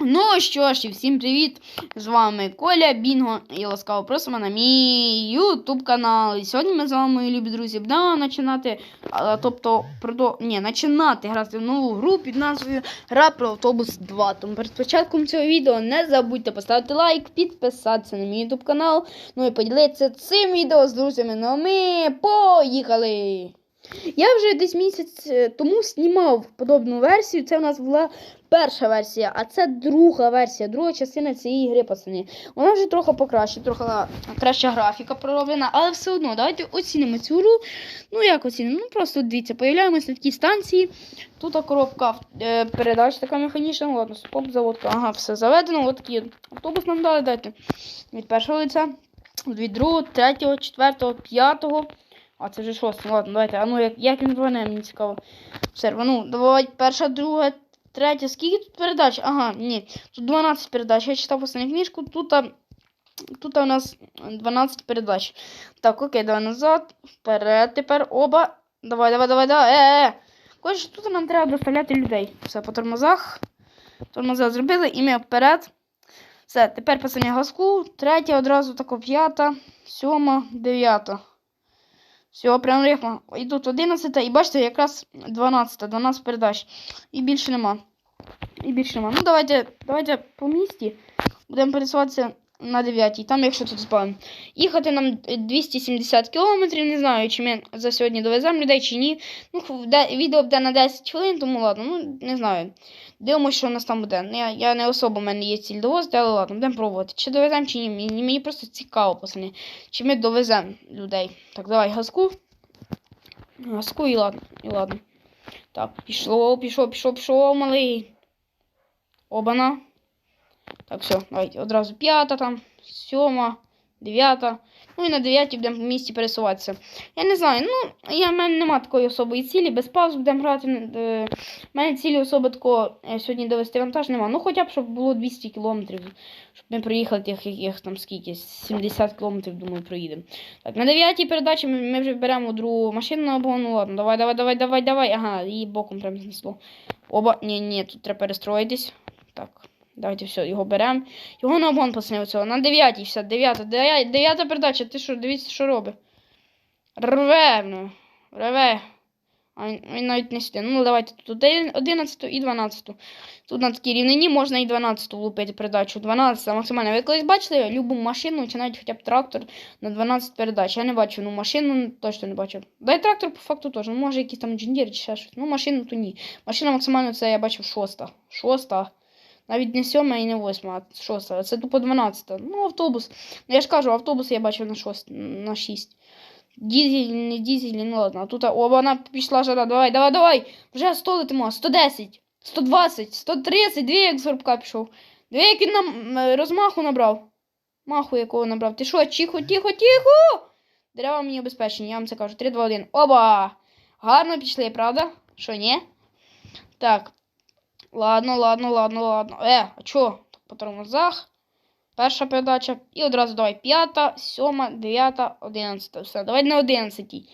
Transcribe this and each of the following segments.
Ну що ж, і всім привіт! З вами Коля Бінго і ласкаво просимо на мій YouTube канал. І сьогодні ми з вами, мої любі друзі, будемо починати, тобто, продо... Ні, починати грати в нову гру під назвою Гра про автобус 2. Тому перед початком цього відео не забудьте поставити лайк, підписатися на мій YouTube канал. Ну і поділитися цим відео з друзями. Ну а ми поїхали! Я вже десь місяць е, тому знімав подобну версію. Це у нас була перша версія, а це друга версія, друга частина цієї гри, пацани. Вона вже трохи покраще, трохи краща графіка пророблена, але все одно давайте оцінимо цю гру. Ну як оцінимо? Ну просто дивіться, появляємось на такій станції. Тут коробка е, передач така механічна. Ладно, стоп, заводка. Ага, все заведено. Ось такий автобус нам дали. Дайте від першого лиця, від другого, третього, четвертого, п'ятого. А це вже шостий. Ладно, давайте. А ну як, як він рване, мені цікаво. Все, ну, давай, перша, друга, третя. Скільки тут передач? Ага, ні. Тут 12 передач. Я читав останню книжку. Тут, тут у нас 12 передач. Так, окей, давай назад. Вперед. Тепер оба. Давай, давай, давай, давай. Е, е. Коротше, тут нам треба доставляти людей. Все, по тормозах. Тормоза зробили, і ми вперед. Все, тепер пацані газку. Третя, одразу тако п'ята, сьома, дев'ята. Все, прям рифма. І тут 11 і бачите, якраз 12, 12 передач. І більше нема. І більше нема. Ну, давайте, давайте по місті будемо пересуватися на 9 Там, якщо тут спавн. Їхати нам 270 кілометрів. Не знаю, чи ми за сьогодні довеземо людей, чи ні. Ну, відео буде на 10 хвилин, тому ладно, ну не знаю. Дивимося, що у нас там буде. Я, я не особо в мене є ціль довозити, але ладно, будемо пробувати. Чи довеземо, чи ні. Мені, мені просто цікаво, пацани. Чи ми довеземо людей. Так, давай газку. Газку і ладно. І ладно. Так, пішло, пішло, пішло, пішло, малий. Обана. Так, все, давайте одразу п'ята там, сьома, дев'ята. Ну і на дев'ятій будемо в місті пересуватися. Я не знаю, ну, я, в мене немає такої особої цілі, без пауз будемо грати. Е, в мене цілі особи такого е, сьогодні довести вантаж немає. Ну, хоча б, щоб було 200 кілометрів, щоб ми проїхали тих, яких там скільки, 70 кілометрів, думаю, проїдемо. Так, на дев'ятій передачі ми, ми вже беремо другу машину на обгон. Ну ладно, давай, давай, давай, давай, давай. Ага, її боком прям знесло. Оба, ні, ні, тут треба перестроїтись. Так. Давайте все, його беремо. Його на обгон пацани оцього. На 9 все, 9. 9 передача. Ти що, дивіться, що робить. Рве, ну. Рве. А він, навіть не сюди. Ну, давайте тут 11 і 12. Тут на такій рівнині можна і 12 влупити передачу. 12 максимально. Ви колись бачили любу машину, чи навіть хоча б трактор на 12 передач. Я не бачу. Ну, машину точно не бачив. Да і трактор по факту теж. Ну, може, якийсь там інженер чи ще щось. Ну, машину то ні. Машина максимально це я бачив шоста. Шоста. Навіть не сьома і не восьма, а шоста. Це тупо 12. Ну, автобус. Ну, я ж кажу, автобус я бачив на 6. На 6. Дізель, не дізель, ну ладно. Тут о, вона пішла жара. Давай, давай, давай. Вже 100 летимо. 110, 120, 130, дві як з горбка пішов. Дві як він нам е, розмаху набрав. Маху якого набрав. Ти що, тихо, тихо, тихо. Дерева мені обезпечені, я вам це кажу. 3, 2, 1. Оба! Гарно пішли, правда? Що, ні? Так. Ладно, ладно, ладно, ладно. Е, а чо? По тормозах. Перша передача. І одразу давай п'ята, сьома, дев'ята, одинадцята. Все, давай на одинадцятій.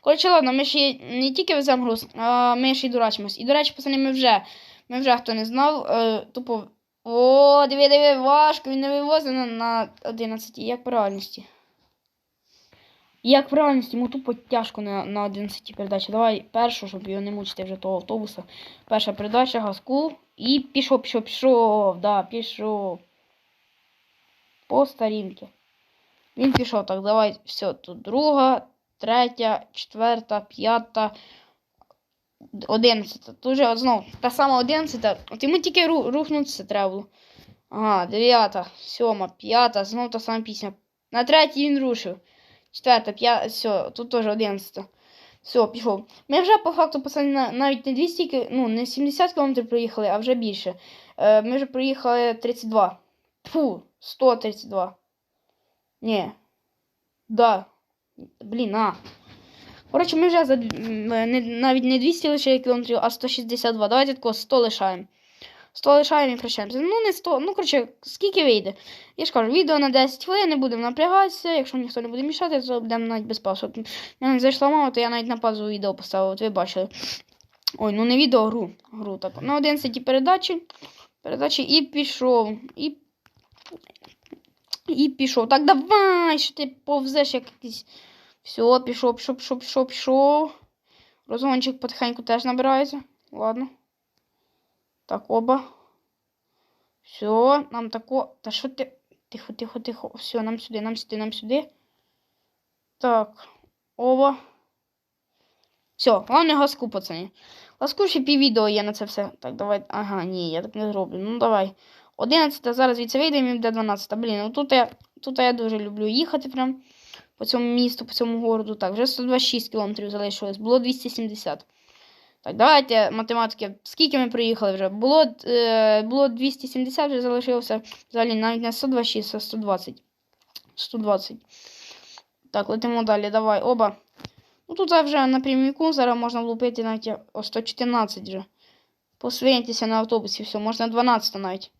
Коротше, ладно, ми ще не тільки веземо груз, а ми ще й дурачимось. І, до речі, пацани, ми вже, ми вже хто не знав, е, тупо. О, диви, диви, важко, він не вивозить на, на 11. Як по реальності? Як в реальності, йому тупо тяжко на, на 11 передачі. Давай першу, щоб його не мучити вже того автобуса. Перша передача, газку. І пішов, пішов, пішов. Да, пішов. По старінки. Він пішов так, давай, все, тут друга, третя, четверта, п'ята, одинадцята. Тут вже знову та сама одинадцята. От йому тільки ру, рухнутися треба було. Ага, дев'ята, сьома, п'ята, знову та сама пісня. На третій він рушив. Четверта, п'ята, все, тут теж одинадцята. Все, пішов. Ми вже по факту пацани, навіть не 200, ки- ну, не 70 км проїхали, а вже більше. Е, ми вже проїхали 32. Фу, 132. Ні. Да. Блін, а. Коротше, ми вже за, навіть не 200 лише кілометрів, а 162. Давайте такого 100 лишаємо. 100 лишаємо і прощаємося. Ну, не 100. Ну, коротше, скільки вийде. Я ж кажу, відео на 10 хвилин, не будемо напрягатися. Якщо ніхто не буде мішати, то будемо навіть без пауз. От Я навіть зайшла мама, то я навіть на паузу відео поставила, от ви бачили. Ой, ну не відео, гру. Гру так. На 11 передачі. передачі і пішов. І, і пішов. Так, давай, що ти повзеш як якийсь. Все, пішов, пішов, пішов, пішов, пішов. Розгончик потихеньку теж набирається. Ладно. Так, оба. Все, нам тако. Та що ти. Тихо, тихо, тихо. Все, нам сюди, нам сюди, нам сюди. Так. Оба. Все, головне газку, пацани. Газку ще піввідео є на це все. Так, давай. Ага, ні, я так не зроблю. Ну давай. 11 зараз від вийдемо і буде 12. Блін, ну тут я, тут я дуже люблю їхати прям по цьому місту, по цьому городу. Так, вже 126 кілометрів залишилось. Було 270. Так, давайте математики. Скільки ми проїхали вже? Було, е, було 270, вже залишилося взагалі навіть не 126, а 120. 120. Так, летимо далі. Давай, оба. Ну тут вже на пряміку зараз можна влупити навіть о 114 вже. Посвиньтеся на автобусі, все, можна 12 навіть.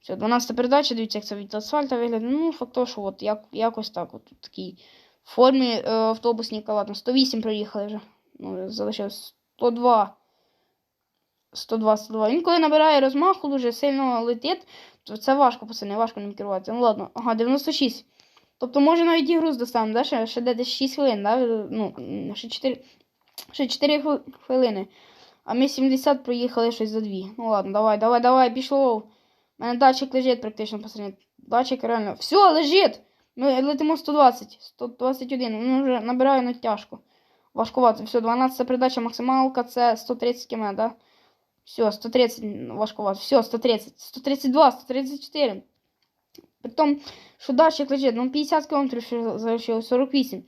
Все, 12 передача, дивіться, як це від асфальта виглядає. Ну, факт того, що от як, якось так. От в формі е, автобусника, ладно, 108 проїхали вже. Ну, залишилось 102. 102, 102. Він коли набирає розмаху, дуже сильно летить, то це важко, пацани, важко ним керувати. Ну ладно, ага, 96. Тобто, може навіть і груз достанемо, да? ще, ще десь 6 хвилин, да? ну, ще 4, ще 4 хвилини. А ми 70 проїхали щось за 2. Ну ладно, давай, давай, давай, пішло. У мене датчик лежить практично посередині. Датчик реально. Все, лежить! Ми летимо 120, 121. Він вже набирає на тяжко. Важкувато. Все, 12 передача максималка, це 130 км, да? Все, 130 важкувато. Все, 130. 132, 134. Притом, що датчик лежить, ну 50 км ще залишилось, 48.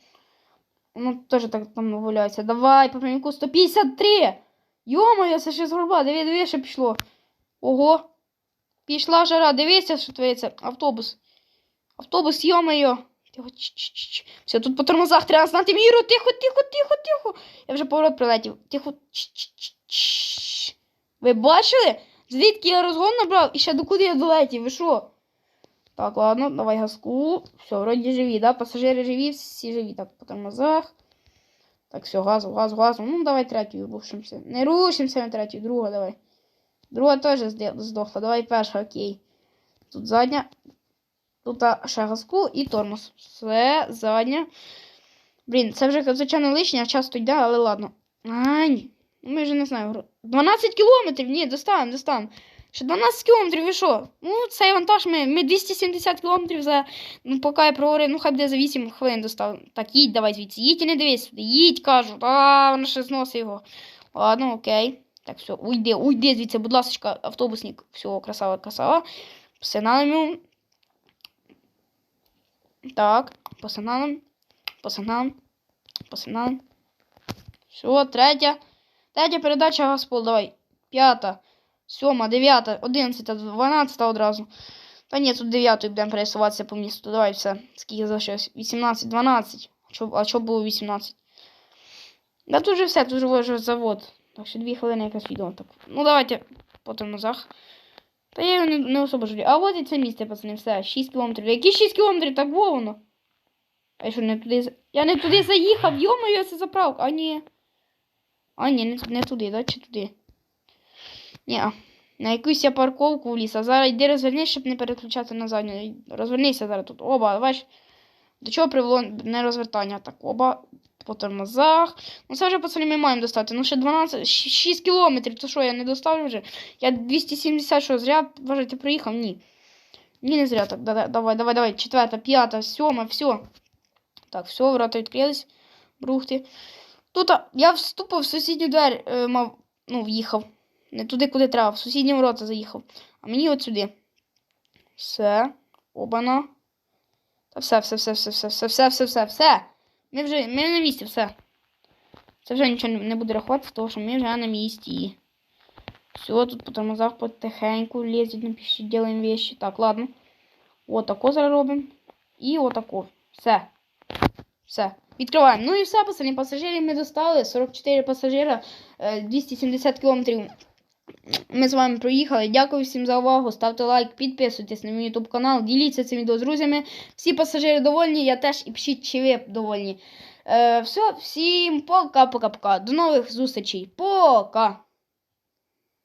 Ну, теж так там валяється. Давай, по пряміку 153! Йо-моє, це ще з горба, диви, диви, що пішло. Ого. Пішла жара, дивися, що твориться. Автобус. Автобус, йо-моє. Тихо, ч-ч-ч. Все, тут по тормозах треба знати міру. Тихо, тихо, тихо, тихо. Я вже поворот прилетів. Тихо. Ч-ч-ч-ч. Ви бачили? Звідки я розгон набрав і ще докуди я долетів? Ви що? Так, ладно, давай газку. Все, вроді живі, да? Пасажири живі, всі живі. Так, по тормозах. Так, все, газу, газу, газу. Ну, давай третю рушимося. Не рушимося на третю, друга давай. Друга теж здохла. Давай перша, окей. Тут задня. Тут а, ще газку і тормоз. Все, задня. Блін, це вже, звичайно, лишнє, а часто йде, але ладно. Ань. Ну, ми вже не знаю. 12 кілометрів! Ні, достанемо, достанемо. Ще 12 кілометрів, ви що? Ну, цей вантаж ми, ми 270 кілометрів за. Ну, поки я проговорив, ну хай буде за 8 хвилин достав. Так, їдь давай звідси. Їдь і не дивись сюди. Їдь, кажу. А, воно ще зносить його. Ладно, окей. Так, все, уйди, уйди звідси, будь ласка, автобусник. Все, красава, красава. Псиналим йому. Так, по сигналам. По сигналам. По сигналам. Все, третя. Третя передача Газпол, давай. П'ята, сьома, дев'ята, одинадцята, дванадцята одразу. Та ні, тут дев'ятою будемо пересуватися по місту. Давай все. Скільки залишилось? 18, 12. Чо- А що було 18? Да тут вже все, тут вже завод. Так що дві хвилини якось відео. Ну давайте по тормозах. Та я його не, не особо жалію. А от і це місце, пацани, все. 6 кілометрів. Які 6 кілометрів? Так було воно. А я що не туди. Я не туди заїхав, йомою, це заправка. А ні. А ні, не, не туди, да? Чи туди? Ні. На якусь я парковку вліз. А зараз йди розвернись, щоб не переключати на задню. Розвернися зараз тут. Оба, бачиш. До чого привело не розвертання? Так, оба по тормозах. Ну це вже пацани ми маємо достати. Ну ще 12, 6 кілометрів. То що, я не доставлю вже? Я 270, що, зря, вважайте, приїхав? Ні. Ні, не зря так. Да- да- Давай, давай, давай. Четверта, п'ята, сьома, все. Так, все, ворота відкрились. Брухти. Тут я вступив в сусідню двері, е, мав, ну, в'їхав. Не туди, куди треба, в сусідні ворота заїхав. А мені от сюди. Все. Обана. Та все, все, все, все, все, все, все, все, все, все. Ми вже, ми на місці, все. Це вже нічого не- буде рахувати, тому що ми вже на місці. Все, тут по тормозах потихеньку лезет, напишіть, делаем вещи. Так, ладно. Отако зараз робимо. І отако. Все. Все. Відкриваємо. Ну і все, пацани, пасажирів ми достали. 44 пасажира, е, 270 кілометрів. Ми з вами проїхали. Дякую всім за увагу. Ставте лайк, підписуйтесь на мій YouTube канал, діліться цим відео з друзями. Всі пасажири довольні, я теж і пишіть, чи ви довольні. Е, все, всім пока-пока-пока. До нових зустрічей. Пока!